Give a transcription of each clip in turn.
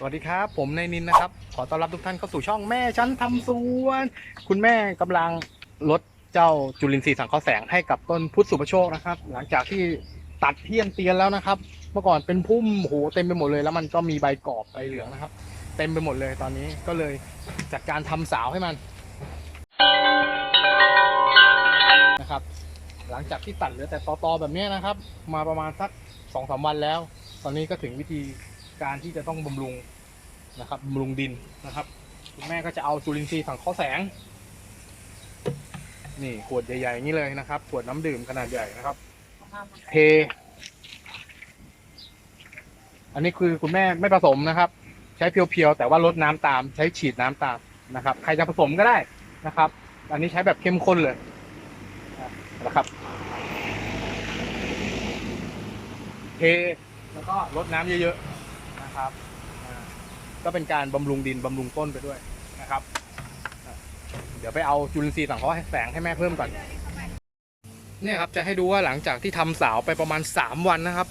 สวัสดีครับ ผมนายนินนะครับ ขอต้อนรับทุกท่านเข้าสู่ช่องแม่ฉันทำสวน คุณแม่กำลังลดเจ้าจุลินทรีย์สังเคราะห์แสงให้กับต้นพุทธสุปโชคนะครับ หลังจากที่ตัดเทียนเตียนแล้วนะครับ เมื่อก่อนเป็นพุ่มโหเต็มไปหมดเลยแล้วมันก็มีใบกรอบใบเหลืองนะครับ เต็มไปหมดเลยตอนนี้ก็เลยจัดการทำสาวให้มันนะครับ หลังจากที่ตัดเหลือแต่ตอๆแบบนี้นะครับ มาประมาณสักสองสามวันแล้ว ตอนนี้ก็ถึงวิธี การที่จะต้องบำรุงนะครับบำรุงดินนะครับ คุณแม่ก็จะเอาจุลินทรีย์สังเคราะห์แสง นี่ขวดใหญ่ๆอย่างนี้เลยนะครับขวดน้ำดื่มขนาดใหญ่นะครับเทอันนี้คือคุณแม่ไม่ผสมนะครับ ใช้เพียวๆแต่ว่าลดน้ำตาม ใช้ฉีดน้ำตามนะครับ ใครจะผสมก็ได้นะครับ อันนี้ใช้แบบเข้มข้นเลยนะครับเทแล้วก็ลดน้ำเยอะๆนะ ครับอ่าก็เป็นการบำรุงดินบำรุงต้นไปด้วยนะครับอะเดี๋ยวไปเอาจุลินทรีย์สังเคราะห์แสงให้แม่เพิ่มก่อนเนี่ยครับจะให้ดูว่าหลังจากที่ทำสาวไปประมาณ 3 วันนะครับ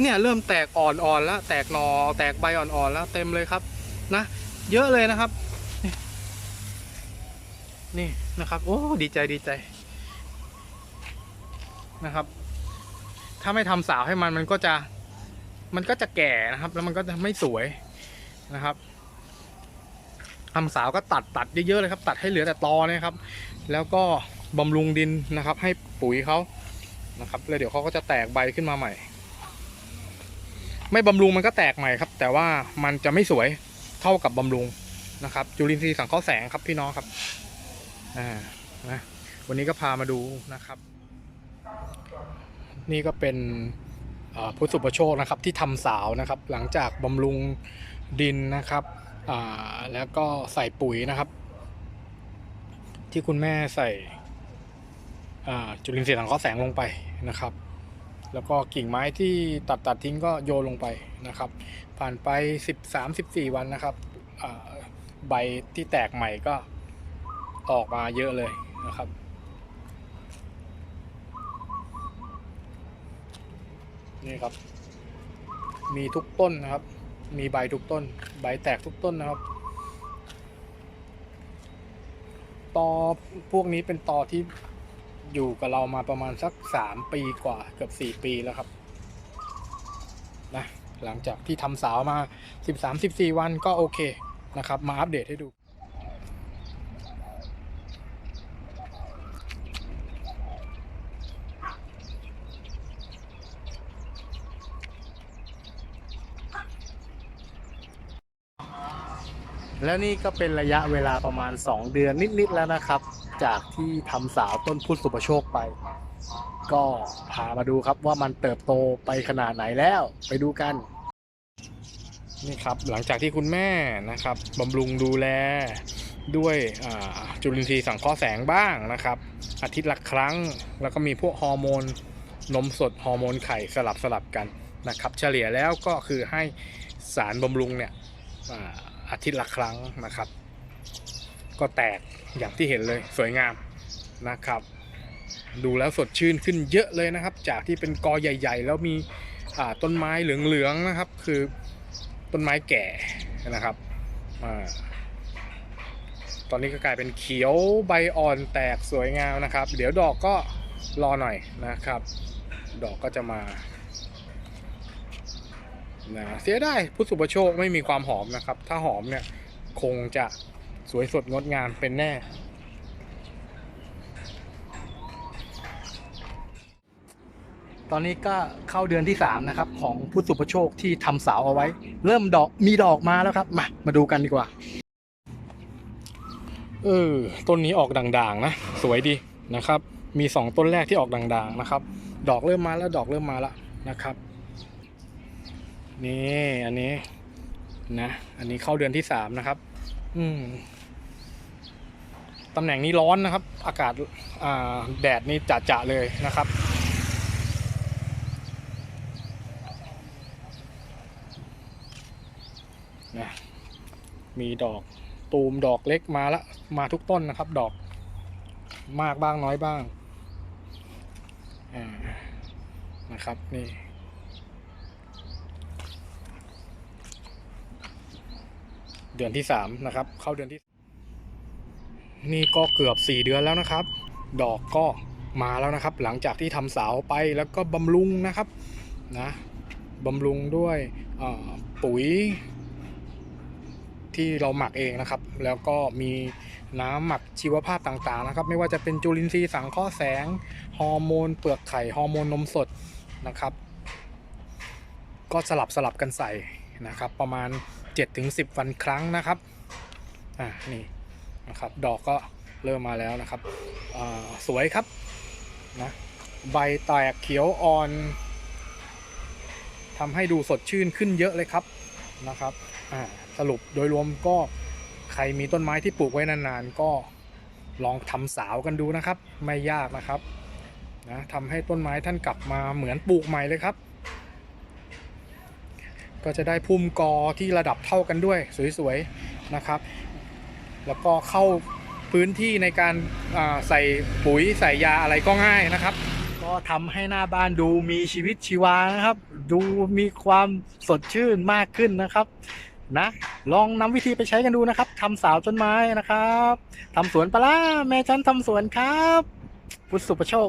เนี่ยเริ่มแตกอ่อนๆแล้ว แตกหนอแตกใบอ่อนๆแล้วเต็มเลยครับนะเยอะเลยนะครับ นี่นี่นะครับ โอ้ดีใจดีใจนะครับ ถ้าไม่ทำสาวให้มันมันก็จะ มันก็จะแก่นะครับ แล้วมันก็จะไม่สวยนะครับทำสาวก็ตัดตัดเยอะๆเลยครับ ตัดให้เหลือแต่ตอเนี่ยครับ แล้วก็บำรุงดินนะครับ ให้ปุ๋ยเขานะครับแล้วเดี๋ยวเขาก็จะแตกใบขึ้นมาใหม่ ไม่บำรุงมันก็แตกใหม่ครับ แต่ว่ามันจะไม่สวยเท่ากับบำรุงนะครับ จุลินทรีย์สังเคราะห์แสงครับพี่น้องครับอ่านะวันนี้ก็พามาดูนะครับ นี่ก็เป็น พุทธสุปโชคนะครับที่ทำสาวนะครับ หลังจากบำรุงดินนะครับแล้วก็ใส่ปุ๋ยนะครับ ที่คุณแม่ใส่จุลินทรีย์สังเคราะห์แสงลงไปนะครับ แล้วก็กิ่งไม้ที่ตัดตัดทิ้งก็โยนลงไปนะครับ ผ่านไป 13-14 วันนะครับใบที่แตกใหม่ก็ออกมาเยอะเลยนะครับ นี่ครับ มีทุกต้นนะครับ มีใบทุกต้น ใบแตกทุกต้นนะครับ ตอพวกนี้เป็นตอที่อยู่กับเรามาประมาณสักสามปีกว่าเกือบสี่ปีแล้วครับนะหลังจากที่ทำสาวมาสิบสามสิบสี่วันก็โอเคนะครับ มาอัปเดตให้ดู แล้วนี่ก็เป็นระยะเวลาประมาณ 2 เดือนนิดๆแล้วนะครับ จากที่ทำสาวต้นพุทธสุปโชคไป ก็พามาดูครับว่ามันเติบโตไปขนาดไหนแล้ว ไปดูกัน นี่ครับหลังจากที่คุณแม่นะครับบำรุงดูแลด้วยจุลินทรีย์สังเคราะห์แสงบ้างนะครับ อาทิตย์ละครั้ง แล้วก็มีพวกฮอร์โมนนมสดฮอร์โมนไข่สลับสลับกันนะครับ เฉลี่ยแล้วก็คือให้สารบำรุงเนี่ย อาทิตย์ละครั้งนะครับ ก็แตกอย่างที่เห็นเลยสวยงามนะครับ ดูแล้วสดชื่นขึ้นเยอะเลยนะครับ จากที่เป็นกอใหญ่ ๆ แล้วมีต้นไม้เหลืองๆนะครับ คือต้นไม้แก่นะครับอตอนนี้ก็กลายเป็นเขียวใบอ่อนแตกสวยงามนะครับ เดี๋ยวดอกก็รอหน่อยนะครับ ดอกก็จะมา นะเสียได้พุทธสุปโชคไม่มีความหอมนะครับ ถ้าหอมเนี่ยคงจะสวยสดงดงามเป็นแน่ ตอนนี้ก็เข้าเดือนที่ 3 นะครับ ของพุทธสุปโชคที่ทำเสาเอาไว้ เริ่มดอกมีดอกมาแล้วครับ มามาดูกันดีกว่าเออต้นนี้ออกด่างๆ นะ สวยดีนะครับ มี 2 ต้นแรกที่ออกด่างๆนะครับ ดอกเริ่มมาแล้วดอกเริ่มมาแล้วนะครับ นี่อันนี้นะ อันนี้เข้าเดือนที่3นะครับ อืมตำแหน่งนี้ร้อนนะครับ อากาศอ่าแดดนี่จะๆเลยนะครับ นะมีดอกตูมดอกเล็กมาละมาทุกต้นนะครับ ดอกมากบ้างน้อยบ้าง อ่า นะครับ นี่ เดือนที่สามนะครับ เข้าเดือนที่ นี่ก็เกือบสี่เดือนแล้วนะครับ ดอกก็มาแล้วนะครับ หลังจากที่ทำสาไปแล้วก็บำรุงนะครับนะบำรุงด้วยปุ๋ย ที่เราหมักเองนะครับ แล้วก็มีน้ำหมักชีวภาพต่างๆนะครับ ไม่ว่าจะเป็นจุลินทรีย์สังเคราะห์แสงฮอร์โมนเปลือกไข่ฮอร์โมนนมสดนะครับ ก็สลับสลับกันใส่นะครับ ประมาณ 7-10 วันครั้งนะครับอ่านี่นะครับดอกก็เริ่มมาแล้วนะครับอ่าสวยครับนะใบแตกเขียวอ่อนทำให้ดูสดชื่นขึ้นเยอะเลยครับนะครับอ่าสรุปโดยรวมก็ใครมีต้นไม้ที่ปลูกไว้นานๆ ก็ลองทำสาวกันดูนะครับ ไม่ยากนะครับนะทำให้ต้นไม้ท่านกลับมาเหมือนปลูกใหม่เลยครับ ก็จะได้พุ่มกอที่ระดับเท่ากันด้วยสวยๆนะครับ แล้วก็เข้าพื้นที่ในการใส่ปุ๋ยใส่ยาอะไรก็ง่ายนะครับ ก็ทำให้หน้าบ้านดูมีชีวิตชีวานะครับ ดูมีความสดชื่นมากขึ้นนะครับนะลองนำวิธีไปใช้กันดูนะครับทำสาวต้นไม้นะครับทำสวนปลาร้าแม่ฉันทำสวนครับ พุทธสุประโชค